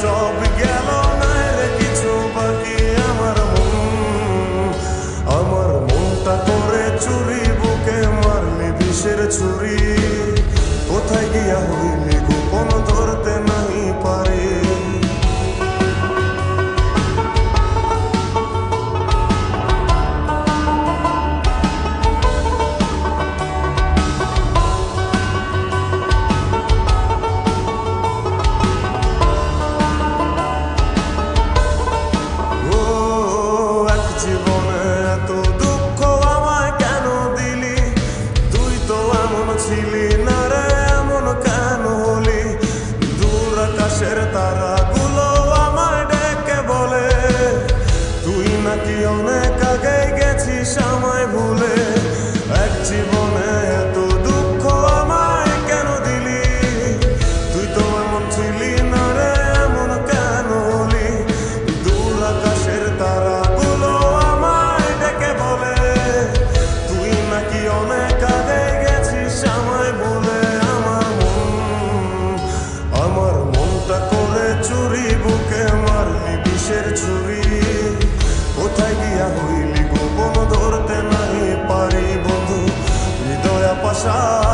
সব গেল নাইরে কিছু বাকি আমার মন। আমার মনটা করে চুরি, বুকে মারলি বিষের চুরি কোথায় গিয়া হইলি চুরি, বুকে আমার বিষের ছুরি। কোথায় গিয়া হইলি, গোপন ধরতে নাহি পারি বন্ধু। হৃদয়া পাশা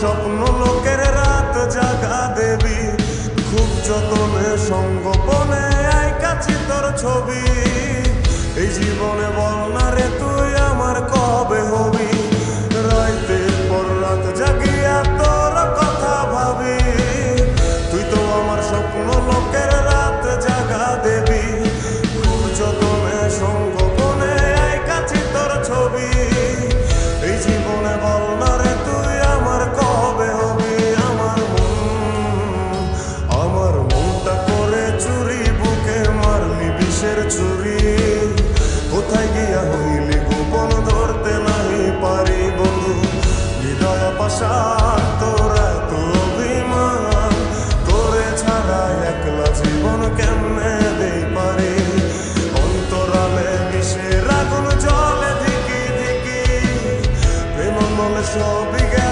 স্বপ্ন লোকের রাত জাগা দেবী। খুব যতনে সঙ্গপনে আই কাছে তোর ছবি। এই জীবনে বল না রে তুই। on the floor began.